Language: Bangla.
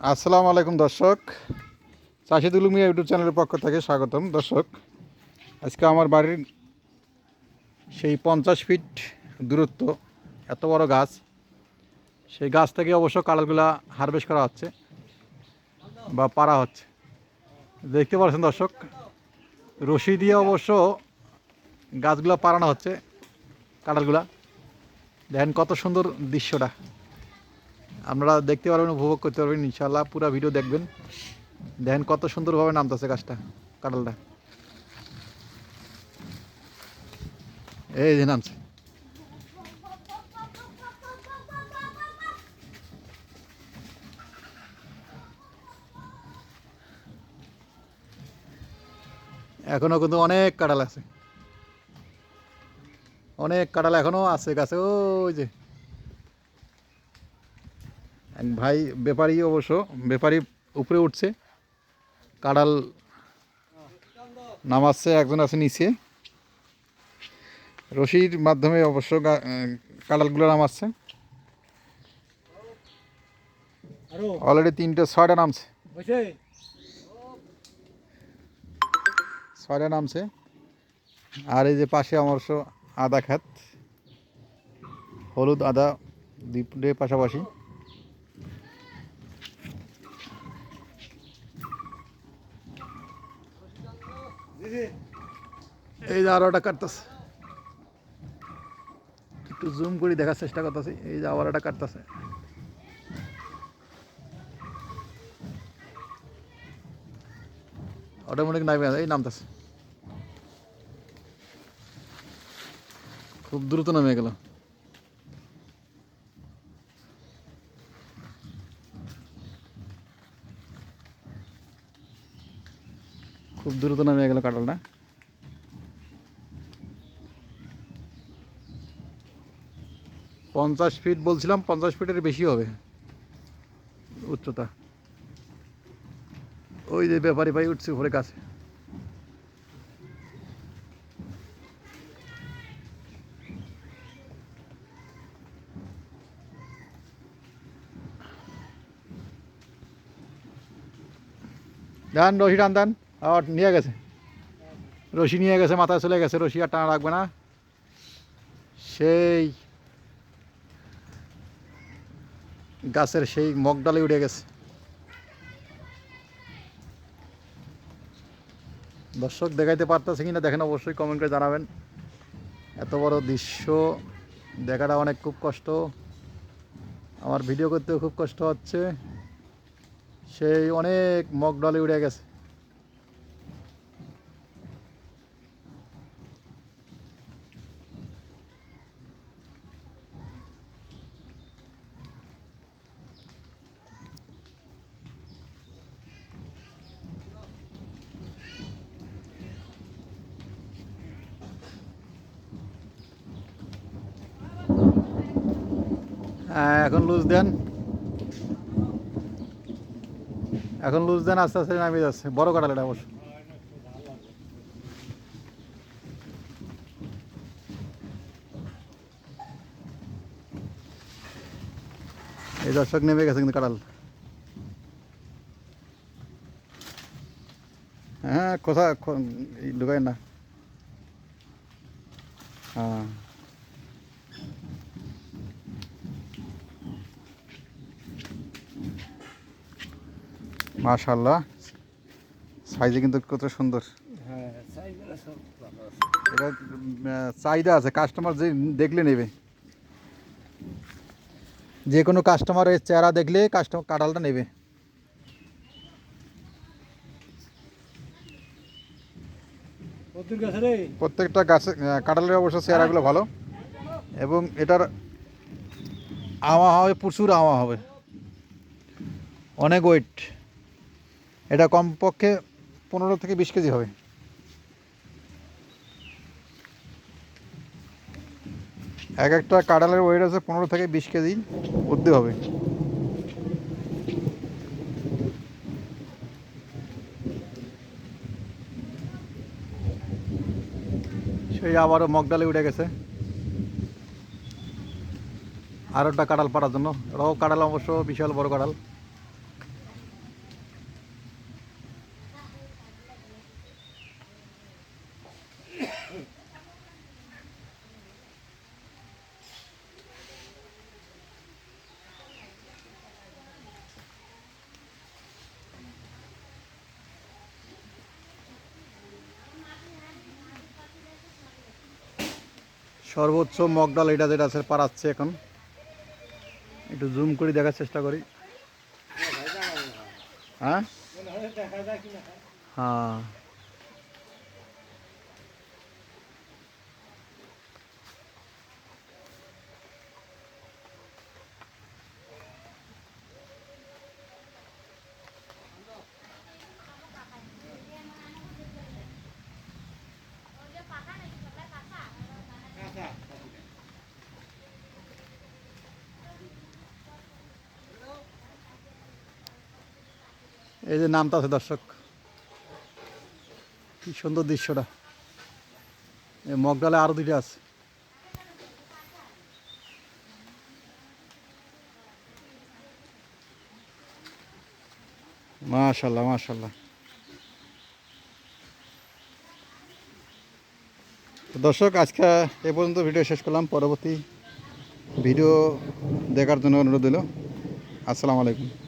আসসালামু আলাইকুম দর্শক। চাষিদুল মিয়া ইউটিউব চ্যানেলের পক্ষ থেকে স্বাগতম। দর্শক, আজকে আমার বাড়ির সেই পঞ্চাশ ফিট দূরত্ব, এত বড় গাছ, সেই গাছ থেকে অবশ্য কালারগুলা হারভেস্ট করা হচ্ছে বা পারা হচ্ছে। দেখতে পাচ্ছেন দর্শক, রশি দিয়ে অবশ্য গাছগুলো পারানো হচ্ছে, কাঁঠালগুলা। দেখেন কত সুন্দর দৃশ্যটা। আপনারা দেখতে পারবেন, উপভোগ করতে পারবেন ইনশাল্লাহ পুরো ভিডিও দেখবেন। দেখেন কত সুন্দরভাবে নামতেছে গাছটা, কাঁঠালটা। এই যে নামছে। এখনও কিন্তু অনেক কাঁঠাল আছে। অনেক কাঁঠাল এখনও আছে গাছে, ওই যে। ভাই, ব্যাপারী অবশ্য, ব্যাপারী উপরে উঠছে। কাঁড়াল নামাচ্ছে, একজন আছে নিচে। রশির মাধ্যমে অবশ্য কাঁড়ালগুলো নামাচ্ছে। অলরেডি তিনটে, ছয়টা নামছে। ছয়টা নামছে। আর এই যে পাশে অবশ্য আদা খাত হলুদ আদা দুই পাশাপাশি। এই যে আরোটা কাটতেছে। একটু জুম করে দেখার চেষ্টা করতেছি, এই যে একটা কাটতেছে। অটোমেটিক নামে এই নামতেছে। খুব দ্রুত নামে গেল। খুব দ্রুত নামে গেল কাঁঠালটা। পঞ্চাশ ফিট বলছিলাম, পঞ্চাশ ফিটের বেশি হবে উচ্চতা। ওই যে ব্যাপারী ভাই উঠছে উপরে কাছে। দেন, রশি টান, দেন। আর নিয়ে গেছে। রশি নিয়ে গেছে, মাথায় চলে গেছে, রশি আর টানা রাখবে না। সেই গাছের সেই মগডালে উঠে গেছে। দর্শক দেখাইতে পারতেছে কিনা দেখেন, অবশ্যই কমেন্ট করে জানাবেন। এত বড় দৃশ্য দেখাটা অনেক খুব কষ্ট। আমার ভিডিও করতেও খুব কষ্ট হচ্ছে। সেই অনেক মগ ডলে উড়ে গেছে। এখন লুজ দেন। এখন লুজ দেন, আস্তে আস্তে নামিয়ে যাচ্ছে। বড় কাটাল এটা অবশ্য। এই দর্শক নেমে গেছে কিন্তু কাটাল। হ্যাঁ কোথা ঢুকাই না। হ্যাঁ। মাশাল্লাহ সাইজে কিন্তু কত সুন্দর। হ্যাঁ এটা চাহিদা আছে কাস্টমার যে দেখলে নেবে। যে কোনো কাস্টমারের চেহারা দেখলে কাস্টমার কাঁঠালটা নেবে। প্রত্যেকটা গাছে কাঁঠালের অবশ্য চেহারাগুলো ভালো। এবং এটার আওয়া হবে প্রচুর আওয়া হবে। অনেক ওয়েট এটা কমপক্ষে পনেরো থেকে বিশ কেজি হবে। এক একটা কাঁঠালের ওয়েট আছে পনেরো থেকে বিশ কেজি ঊর্ধ্বে হবে। সেই আবারও মগডালে উঠে গেছে। আর একটা কাঁঠাল পাড়ার জন্য। এটাও কাঁঠাল অবশ্য বিশাল বড় কাঁঠাল। সর্বোচ্চ মগডাল এটা যেটা আছে পারাচ্ছে এখন। একটু জুম করে দেখার চেষ্টা করি। হ্যাঁ? হ্যাঁ। এই যে নামটা আছে, দর্শক। কি সুন্দর দৃশ্যটা। এই মগডালে আরও দুইটা আছে। মাশাল্লাহ মাশাল্লাহ। দর্শক, আজকে এ পর্যন্ত ভিডিও শেষ করলাম। পরবর্তী ভিডিও দেখার জন্য অনুরোধ দিল আসসালামু আলাইকুম।